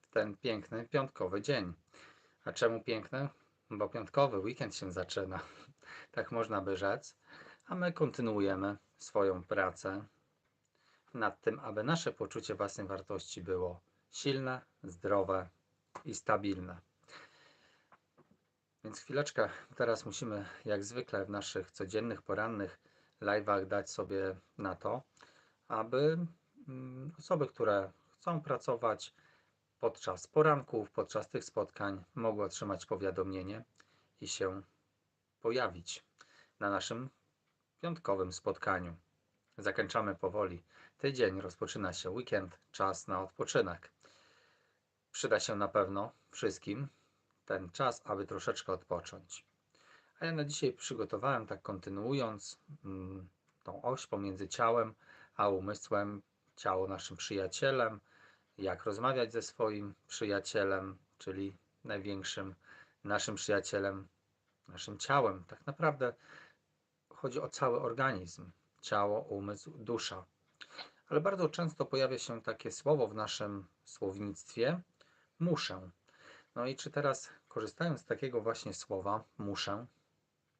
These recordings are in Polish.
w ten piękny piątkowy dzień. A czemu piękny? Bo piątkowy weekend się zaczyna, tak można by rzec, a my kontynuujemy swoją pracę nad tym, aby nasze poczucie własnej wartości było silne, zdrowe i stabilne. Więc chwileczkę, teraz musimy jak zwykle w naszych codziennych, porannych live'ach dać sobie na to, aby mm, osoby, które chcą pracować podczas poranków, podczas tych spotkań, mogły otrzymać powiadomienie i się pojawić na naszym piątkowym spotkaniu. Zakończamy powoli tydzień, rozpoczyna się weekend, czas na odpoczynek. Przyda się na pewno wszystkim ten czas, aby troszeczkę odpocząć. A ja na dzisiaj przygotowałem, tak kontynuując, mm, tą oś pomiędzy ciałem a umysłem, ciało naszym przyjacielem, jak rozmawiać ze swoim przyjacielem, czyli największym naszym przyjacielem, naszym ciałem. Tak naprawdę chodzi o cały organizm ciało, umysł, dusza. Ale bardzo często pojawia się takie słowo w naszym słownictwie muszę. No i czy teraz, korzystając z takiego właśnie słowa muszę,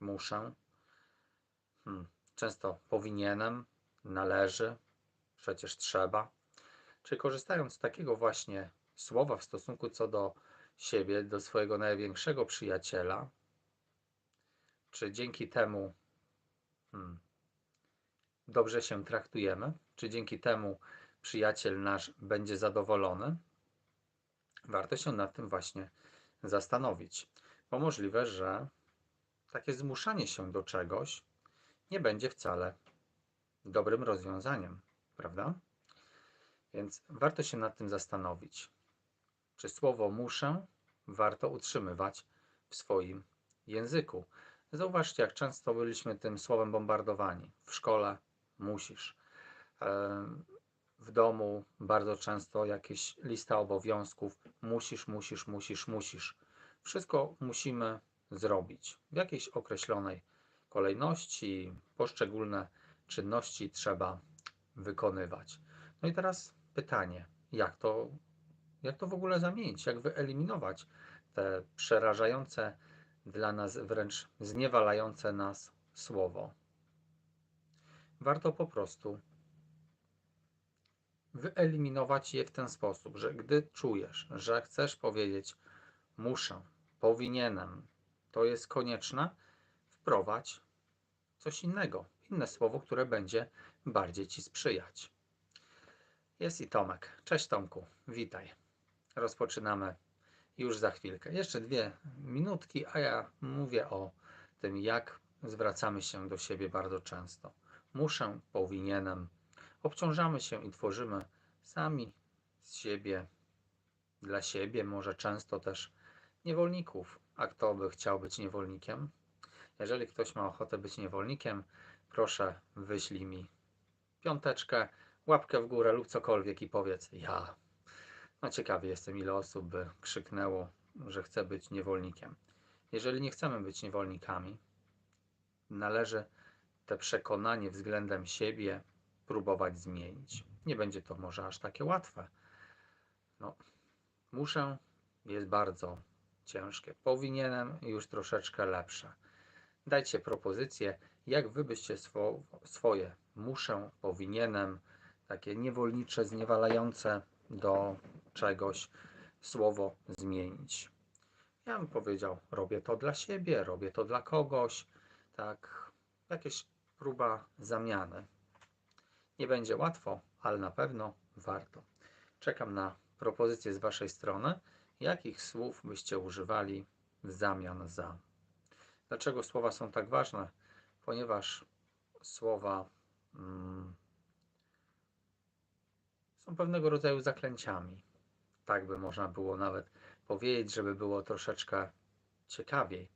muszę, hmm, często powinienem, należy, przecież trzeba, czy korzystając z takiego właśnie słowa w stosunku co do siebie, do swojego największego przyjaciela, czy dzięki temu hmm, dobrze się traktujemy? Czy dzięki temu przyjaciel nasz będzie zadowolony? Warto się nad tym właśnie zastanowić, bo możliwe, że takie zmuszanie się do czegoś nie będzie wcale dobrym rozwiązaniem, prawda? Więc warto się nad tym zastanowić. Czy słowo muszę warto utrzymywać w swoim języku? Zauważcie, jak często byliśmy tym słowem bombardowani w szkole, musisz. W domu bardzo często jakieś lista obowiązków, musisz, musisz, musisz, musisz. Wszystko musimy zrobić w jakiejś określonej kolejności, poszczególne czynności trzeba wykonywać. No i teraz pytanie, jak to, jak to w ogóle zamienić, jak wyeliminować te przerażające dla nas, wręcz zniewalające nas słowo warto po prostu wyeliminować je w ten sposób, że gdy czujesz, że chcesz powiedzieć muszę, powinienem, to jest konieczne, wprowadź coś innego, inne słowo, które będzie bardziej Ci sprzyjać. Jest i Tomek. Cześć Tomku, witaj. Rozpoczynamy już za chwilkę. Jeszcze dwie minutki, a ja mówię o tym, jak zwracamy się do siebie bardzo często muszę, powinienem. Obciążamy się i tworzymy sami z siebie, dla siebie, może często też niewolników. A kto by chciał być niewolnikiem? Jeżeli ktoś ma ochotę być niewolnikiem, proszę wyślij mi piąteczkę, łapkę w górę lub cokolwiek i powiedz ja. No ciekawy jestem, ile osób by krzyknęło, że chce być niewolnikiem. Jeżeli nie chcemy być niewolnikami, należy te przekonanie względem siebie próbować zmienić. Nie będzie to może aż takie łatwe. No, muszę jest bardzo ciężkie. Powinienem już troszeczkę lepsze. Dajcie propozycje, jak wy byście swo, swoje muszę, powinienem, takie niewolnicze, zniewalające do czegoś słowo zmienić. Ja bym powiedział, robię to dla siebie, robię to dla kogoś, tak, jakieś próba zamiany. Nie będzie łatwo, ale na pewno warto. Czekam na propozycje z Waszej strony, jakich słów byście używali w zamian za. Dlaczego słowa są tak ważne? Ponieważ słowa mm, są pewnego rodzaju zaklęciami. Tak by można było nawet powiedzieć, żeby było troszeczkę ciekawiej.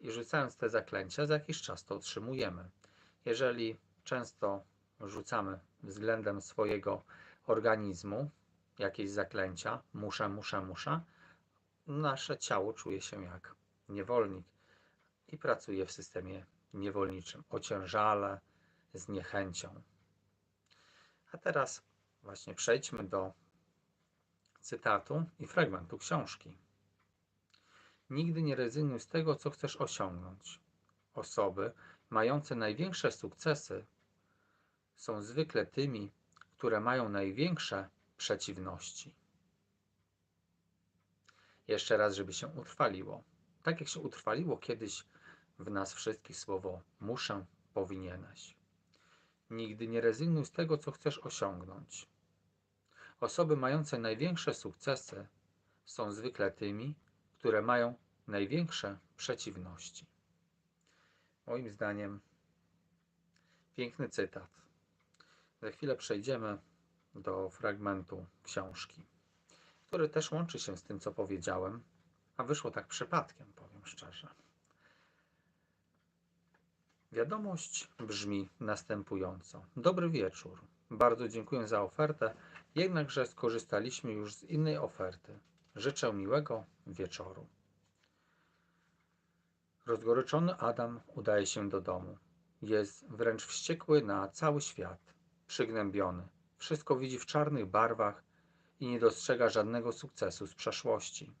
I rzucając te zaklęcia, za jakiś czas to otrzymujemy. Jeżeli często rzucamy względem swojego organizmu jakieś zaklęcia, muszę, muszę, muszę, nasze ciało czuje się jak niewolnik i pracuje w systemie niewolniczym, ociężale, z niechęcią. A teraz właśnie przejdźmy do cytatu i fragmentu książki. Nigdy nie rezygnuj z tego, co chcesz osiągnąć. Osoby mające największe sukcesy są zwykle tymi, które mają największe przeciwności. Jeszcze raz, żeby się utrwaliło. Tak jak się utrwaliło kiedyś w nas wszystkich słowo muszę, powinieneś. Nigdy nie rezygnuj z tego, co chcesz osiągnąć. Osoby mające największe sukcesy są zwykle tymi, które mają największe przeciwności. Moim zdaniem piękny cytat. Za chwilę przejdziemy do fragmentu książki, który też łączy się z tym, co powiedziałem, a wyszło tak przypadkiem, powiem szczerze. Wiadomość brzmi następująco. Dobry wieczór. Bardzo dziękuję za ofertę, jednakże skorzystaliśmy już z innej oferty. Życzę miłego wieczoru. Rozgoryczony Adam udaje się do domu. Jest wręcz wściekły na cały świat, przygnębiony. Wszystko widzi w czarnych barwach i nie dostrzega żadnego sukcesu z przeszłości.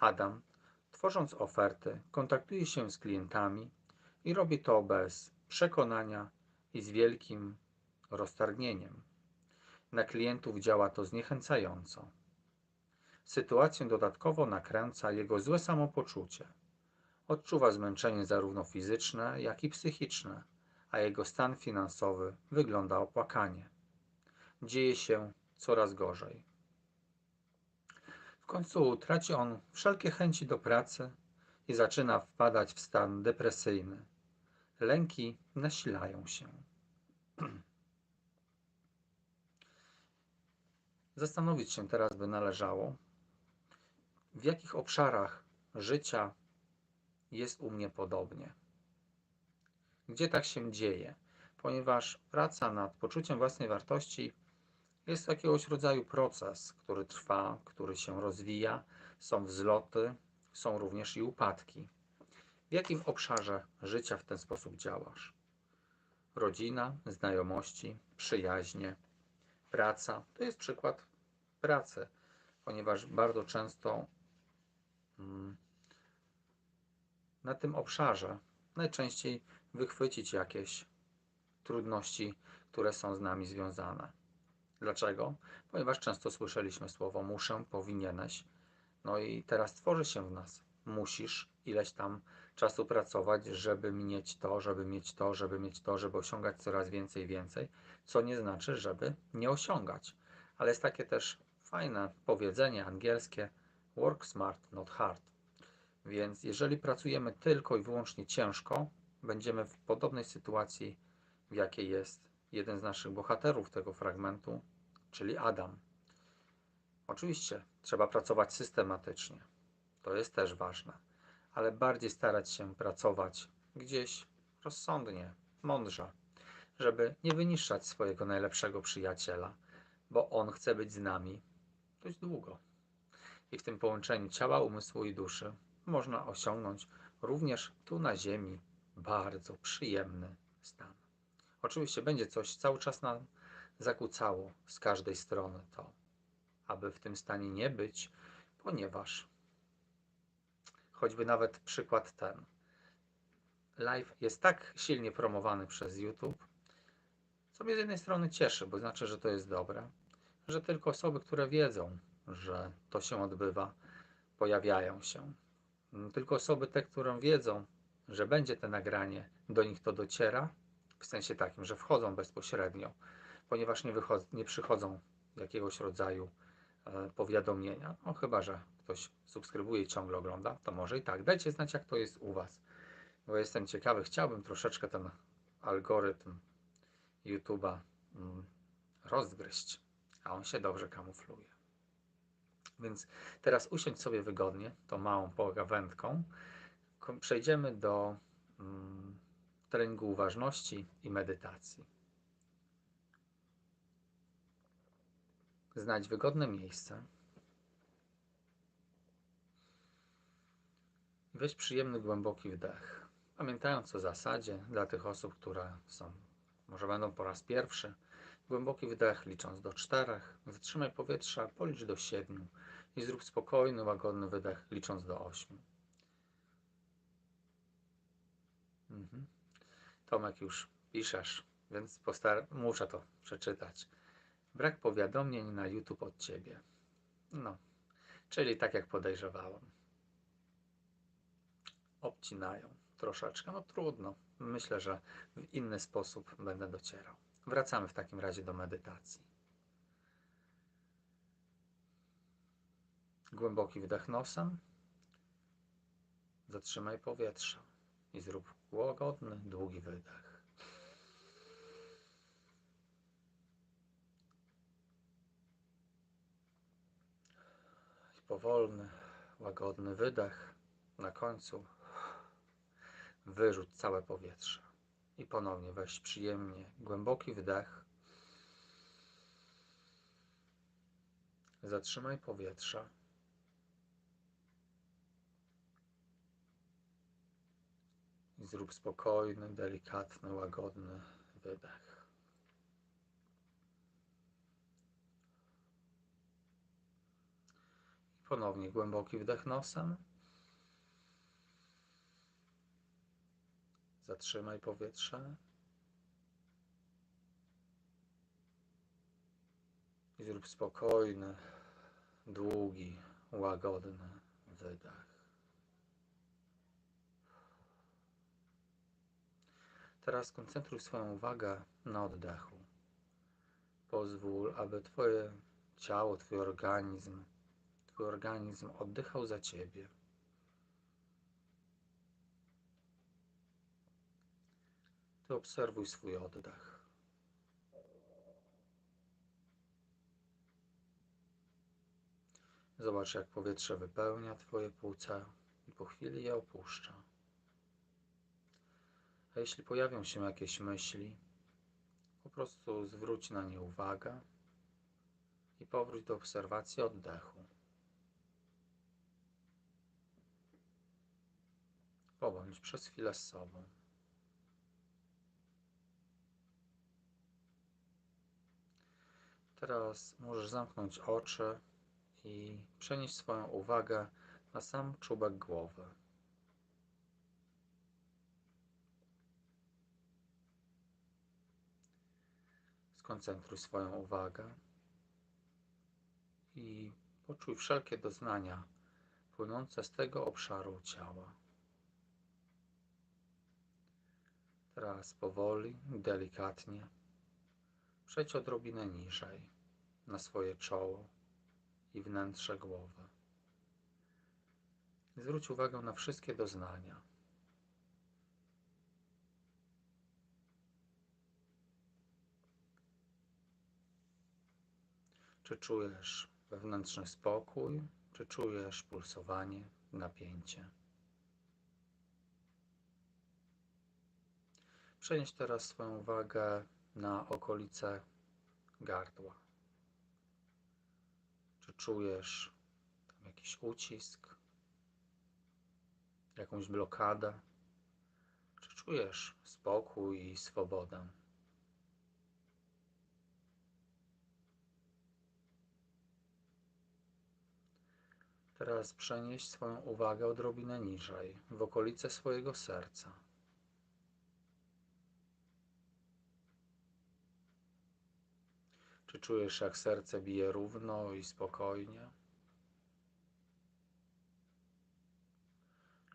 Adam, tworząc oferty, kontaktuje się z klientami i robi to bez przekonania i z wielkim roztargnieniem. Na klientów działa to zniechęcająco. Sytuację dodatkowo nakręca jego złe samopoczucie. Odczuwa zmęczenie zarówno fizyczne, jak i psychiczne, a jego stan finansowy wygląda opłakanie. Dzieje się coraz gorzej. W końcu traci on wszelkie chęci do pracy i zaczyna wpadać w stan depresyjny. Lęki nasilają się. Zastanowić się teraz by należało, w jakich obszarach życia jest u mnie podobnie. Gdzie tak się dzieje? Ponieważ praca nad poczuciem własnej wartości jest jakiegoś rodzaju proces, który trwa, który się rozwija. Są wzloty, są również i upadki. W jakim obszarze życia w ten sposób działasz? Rodzina, znajomości, przyjaźnie, praca. To jest przykład pracy, ponieważ bardzo często mm, na tym obszarze najczęściej wychwycić jakieś trudności, które są z nami związane. Dlaczego? Ponieważ często słyszeliśmy słowo muszę, powinieneś. No i teraz tworzy się w nas. Musisz ileś tam czasu pracować, żeby mieć to, żeby mieć to, żeby mieć to, żeby osiągać coraz więcej więcej, co nie znaczy, żeby nie osiągać. Ale jest takie też fajne powiedzenie angielskie work smart, not hard. Więc jeżeli pracujemy tylko i wyłącznie ciężko, będziemy w podobnej sytuacji, w jakiej jest jeden z naszych bohaterów tego fragmentu, czyli Adam. Oczywiście trzeba pracować systematycznie. To jest też ważne, ale bardziej starać się pracować gdzieś rozsądnie, mądrze, żeby nie wyniszczać swojego najlepszego przyjaciela, bo on chce być z nami dość długo. I w tym połączeniu ciała, umysłu i duszy można osiągnąć również tu na Ziemi bardzo przyjemny stan. Oczywiście będzie coś cały czas nam zakłócało z każdej strony to, aby w tym stanie nie być, ponieważ choćby nawet przykład ten. Live jest tak silnie promowany przez YouTube, co mnie z jednej strony cieszy, bo znaczy, że to jest dobre, że tylko osoby, które wiedzą, że to się odbywa, pojawiają się. Tylko osoby te, które wiedzą, że będzie to nagranie, do nich to dociera, w sensie takim, że wchodzą bezpośrednio, ponieważ nie, nie przychodzą jakiegoś rodzaju powiadomienia. No chyba, że ktoś subskrybuje i ciągle ogląda, to może i tak. Dajcie znać, jak to jest u Was, bo jestem ciekawy. Chciałbym troszeczkę ten algorytm YouTube'a mm, rozgryźć, a on się dobrze kamufluje. Więc teraz usiądź sobie wygodnie, tą małą pogawędką. Przejdziemy do mm, treningu uważności i medytacji. Znajdź wygodne miejsce. Weź przyjemny, głęboki wdech. Pamiętając o zasadzie dla tych osób, które są, może będą po raz pierwszy, Głęboki wydech licząc do czterech. Zatrzymaj powietrze, policz do siedmiu i zrób spokojny, łagodny wydech licząc do ośmiu. Mhm. Tomek już piszesz, więc postar- muszę to przeczytać. Brak powiadomień na YouTube od ciebie. No, czyli tak jak podejrzewałem. Obcinają troszeczkę, no trudno. Myślę, że w inny sposób będę docierał. Wracamy w takim razie do medytacji. Głęboki wdech nosem. Zatrzymaj powietrze i zrób łagodny, długi wydech. I powolny, łagodny wydech. Na końcu wyrzuć całe powietrze. I ponownie weź przyjemnie głęboki wdech. Zatrzymaj powietrze. I zrób spokojny, delikatny, łagodny wydech. I ponownie głęboki wdech nosem. Zatrzymaj powietrze. I zrób spokojny, długi, łagodny wydech. Teraz skoncentruj swoją uwagę na oddechu. Pozwól, aby Twoje ciało, Twój organizm, Twój organizm oddychał za Ciebie. Ty obserwuj swój oddech. Zobacz, jak powietrze wypełnia Twoje płuca i po chwili je opuszcza. A jeśli pojawią się jakieś myśli, po prostu zwróć na nie uwagę i powróć do obserwacji oddechu. Pobądź przez chwilę z sobą. Teraz możesz zamknąć oczy i przenieść swoją uwagę na sam czubek głowy. Skoncentruj swoją uwagę i poczuj wszelkie doznania płynące z tego obszaru ciała. Teraz powoli, delikatnie przejdź odrobinę niżej na swoje czoło i wnętrze głowy. Zwróć uwagę na wszystkie doznania. Czy czujesz wewnętrzny spokój, czy czujesz pulsowanie, napięcie? Przenieś teraz swoją uwagę na okolice gardła. Czy czujesz tam jakiś ucisk, jakąś blokadę? Czy czujesz spokój i swobodę? Teraz przenieś swoją uwagę odrobinę niżej, w okolice swojego serca. Czy czujesz, jak serce bije równo i spokojnie?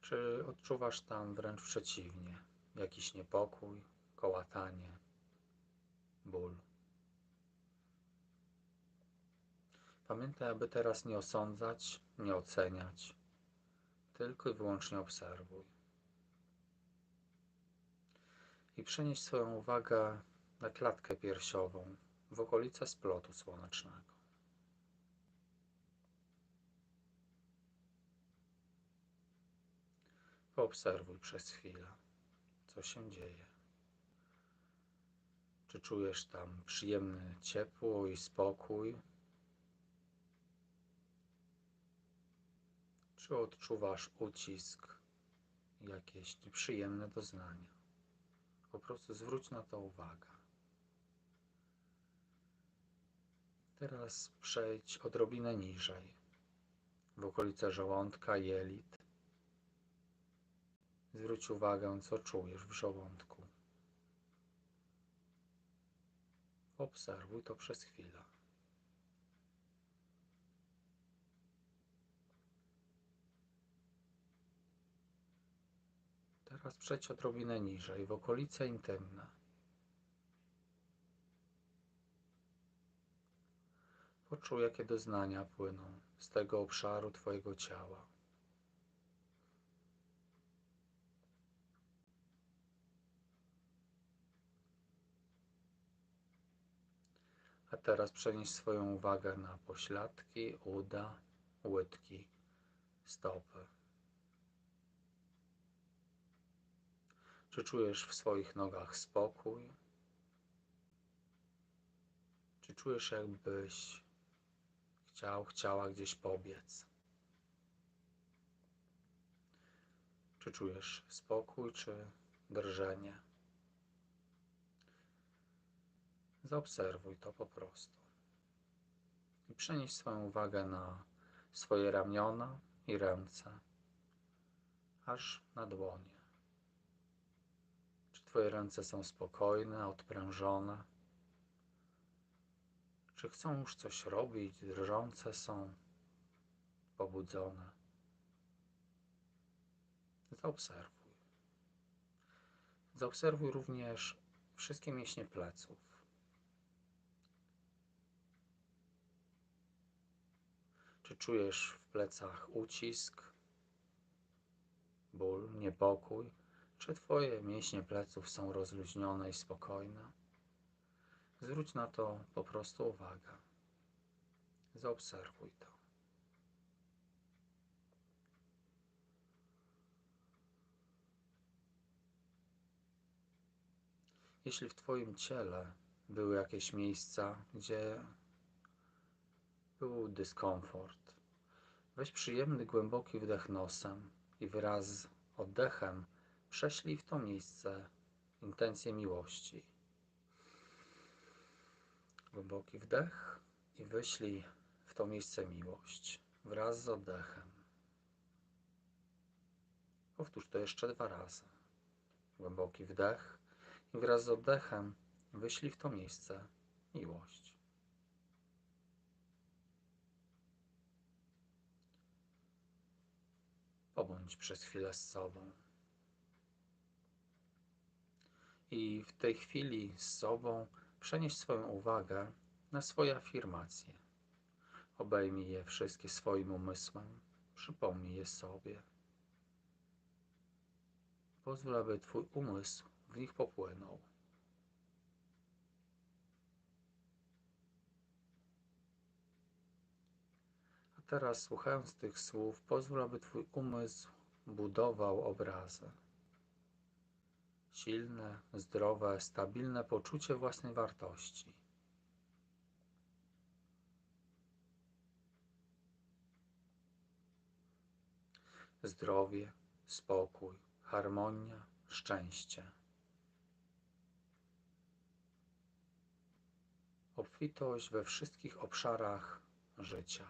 Czy odczuwasz tam wręcz przeciwnie, jakiś niepokój, kołatanie, ból? Pamiętaj, aby teraz nie osądzać, nie oceniać, tylko i wyłącznie obserwuj. I przenieś swoją uwagę na klatkę piersiową, w okolice splotu słonecznego. Poobserwuj przez chwilę, co się dzieje. Czy czujesz tam przyjemne ciepło i spokój? Czy odczuwasz ucisk jakieś nieprzyjemne doznania? Po prostu zwróć na to uwagę. Teraz przejdź odrobinę niżej, w okolice żołądka, jelit. Zwróć uwagę, co czujesz w żołądku. Obserwuj to przez chwilę. Teraz przejdź odrobinę niżej, w okolice intymne. Poczuj, jakie doznania płyną z tego obszaru Twojego ciała. A teraz przenieś swoją uwagę na pośladki, uda, łydki, stopy. Czy czujesz w swoich nogach spokój? Czy czujesz, jakbyś chciał, chciała gdzieś pobiec? Czy czujesz spokój, czy drżenie? Zaobserwuj to po prostu. I przenieś swoją uwagę na swoje ramiona i ręce, aż na dłonie. Czy Twoje ręce są spokojne, odprężone? Czy chcą już coś robić, drżące są, pobudzone? Zaobserwuj. Zaobserwuj również wszystkie mięśnie pleców. Czy czujesz w plecach ucisk, ból, niepokój? Czy Twoje mięśnie pleców są rozluźnione i spokojne? Zwróć na to po prostu uwagę. Zaobserwuj to. Jeśli w Twoim ciele były jakieś miejsca, gdzie był dyskomfort, weź przyjemny, głęboki wdech nosem i wraz z oddechem prześlij w to miejsce intencję miłości. Głęboki wdech i wyślij w to miejsce miłość wraz z oddechem. Powtórz to jeszcze dwa razy. Głęboki wdech i wraz z oddechem wyślij w to miejsce miłość. Pobądź przez chwilę z sobą. I w tej chwili z sobą przenieś swoją uwagę na swoje afirmacje. Obejmij je wszystkie swoim umysłem, przypomnij je sobie. Pozwól, aby Twój umysł w nich popłynął. A teraz, słuchając tych słów, pozwól, aby Twój umysł budował obrazy. Silne, zdrowe, stabilne poczucie własnej wartości. Zdrowie, spokój, harmonia, szczęście. Obfitość we wszystkich obszarach życia.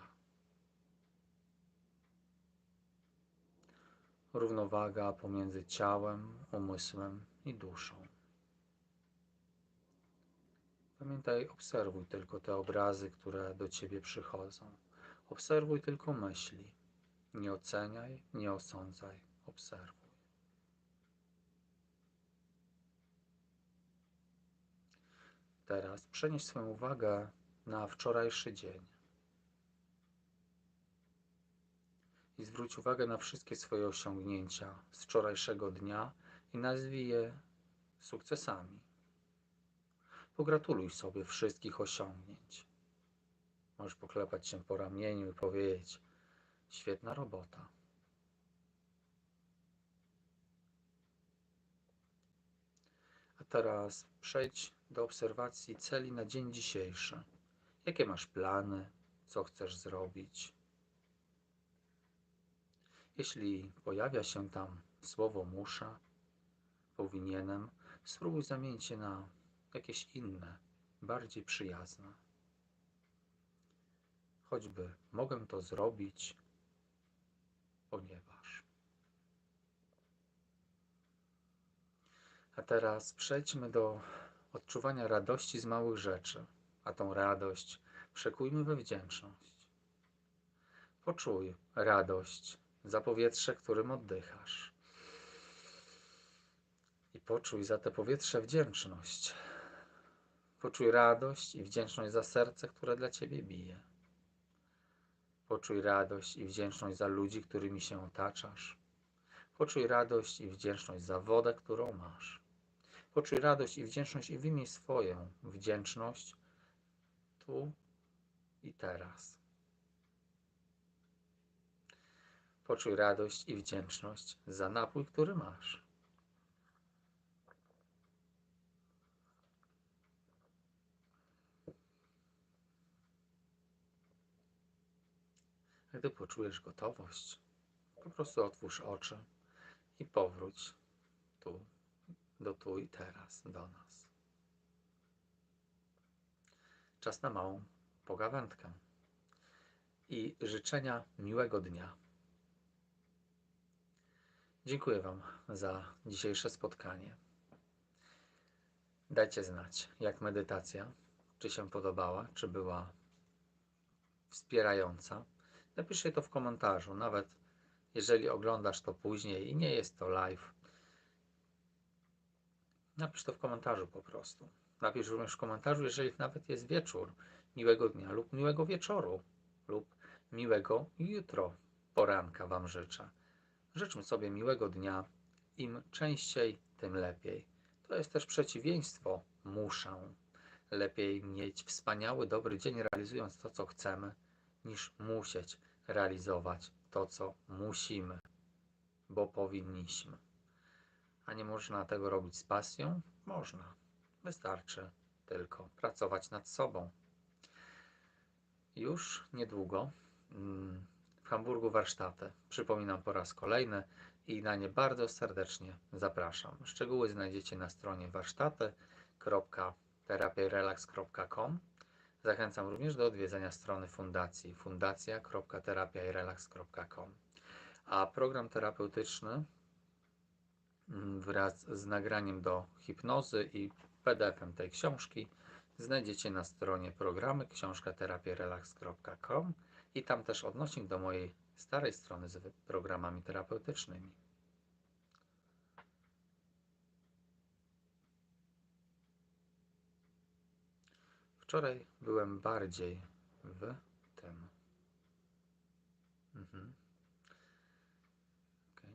Równowaga pomiędzy ciałem, umysłem i duszą. Pamiętaj, obserwuj tylko te obrazy, które do ciebie przychodzą. Obserwuj tylko myśli. Nie oceniaj, nie osądzaj, obserwuj. Teraz przenieś swoją uwagę na wczorajszy dzień. I zwróć uwagę na wszystkie swoje osiągnięcia z wczorajszego dnia i nazwij je sukcesami. Pogratuluj sobie wszystkich osiągnięć. Możesz poklepać się po ramieniu i powiedzieć: Świetna robota. A teraz przejdź do obserwacji celi na dzień dzisiejszy. Jakie masz plany? Co chcesz zrobić? Jeśli pojawia się tam słowo muszę, powinienem, spróbuj zamienić je na jakieś inne, bardziej przyjazne. choćby mogę to zrobić, ponieważ. A teraz przejdźmy do odczuwania radości z małych rzeczy, a tą radość przekujmy we wdzięczność. Poczuj radość za powietrze, którym oddychasz. I poczuj za te powietrze wdzięczność. Poczuj radość i wdzięczność za serce, które dla ciebie bije. Poczuj radość i wdzięczność za ludzi, którymi się otaczasz. Poczuj radość i wdzięczność za wodę, którą masz. Poczuj radość i wdzięczność i wymień swoją wdzięczność tu i teraz. Poczuj radość i wdzięczność za napój, który masz. Gdy poczujesz gotowość, po prostu otwórz oczy i powróć tu, do tu i teraz, do nas. Czas na małą pogawędkę i życzenia miłego dnia. Dziękuję Wam za dzisiejsze spotkanie. Dajcie znać, jak medytacja, czy się podobała, czy była wspierająca. Napiszcie to w komentarzu, nawet jeżeli oglądasz to później i nie jest to live. Napisz to w komentarzu po prostu. Napisz również w komentarzu, jeżeli nawet jest wieczór, miłego dnia lub miłego wieczoru lub miłego jutro poranka Wam życzę. Życzmy sobie miłego dnia. Im częściej, tym lepiej. To jest też przeciwieństwo muszę. Lepiej mieć wspaniały, dobry dzień realizując to, co chcemy, niż musieć realizować to, co musimy, bo powinniśmy. A nie można tego robić z pasją? Można. Wystarczy tylko pracować nad sobą. Już niedługo mm, Hamburgu warsztaty. Przypominam po raz kolejny i na nie bardzo serdecznie zapraszam. Szczegóły znajdziecie na stronie warsztaty.terapiarelax.com Zachęcam również do odwiedzenia strony fundacji fundacja.terapiairelax.com. A program terapeutyczny mm, wraz z nagraniem do hipnozy i PDF-em tej książki znajdziecie na stronie programy książka terapiarelax.com i tam też odnośnik do mojej starej strony z programami terapeutycznymi. Wczoraj byłem bardziej w tym. Mhm. Okay.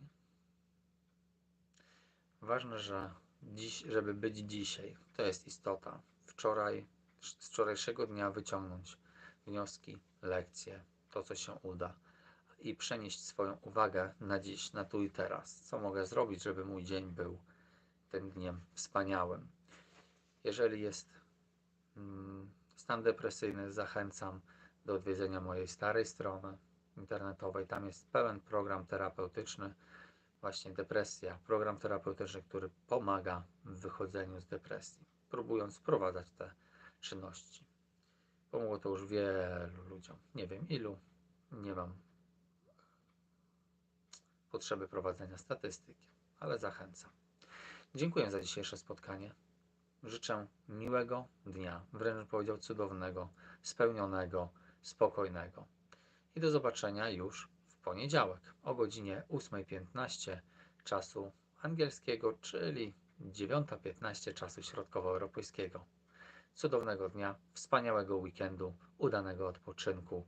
Ważne, że dziś, żeby być dzisiaj, to jest istota. Wczoraj, z wczorajszego dnia wyciągnąć wnioski, lekcje, to co się uda i przenieść swoją uwagę na dziś, na tu i teraz. Co mogę zrobić, żeby mój dzień był tym dniem wspaniałym. Jeżeli jest Mm, stan depresyjny, zachęcam do odwiedzenia mojej starej strony internetowej. Tam jest pełen program terapeutyczny, właśnie depresja, program terapeutyczny, który pomaga w wychodzeniu z depresji, próbując wprowadzać te czynności. Pomogło to już wielu ludziom. Nie wiem ilu, nie mam potrzeby prowadzenia statystyki, ale zachęcam. Dziękuję za dzisiejsze spotkanie. Życzę miłego dnia, wręcz powiedział cudownego, spełnionego, spokojnego. I do zobaczenia już w poniedziałek o godzinie 8.15 czasu angielskiego, czyli 9.15 czasu środkowoeuropejskiego. Cudownego dnia, wspaniałego weekendu, udanego odpoczynku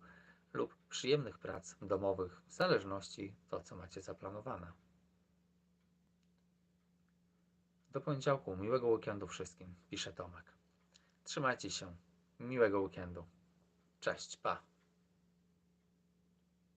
lub przyjemnych prac domowych, w zależności to, co macie zaplanowane. Do poniedziałku. Miłego weekendu wszystkim. Pisze Tomek. Trzymajcie się. Miłego weekendu. Cześć. Pa.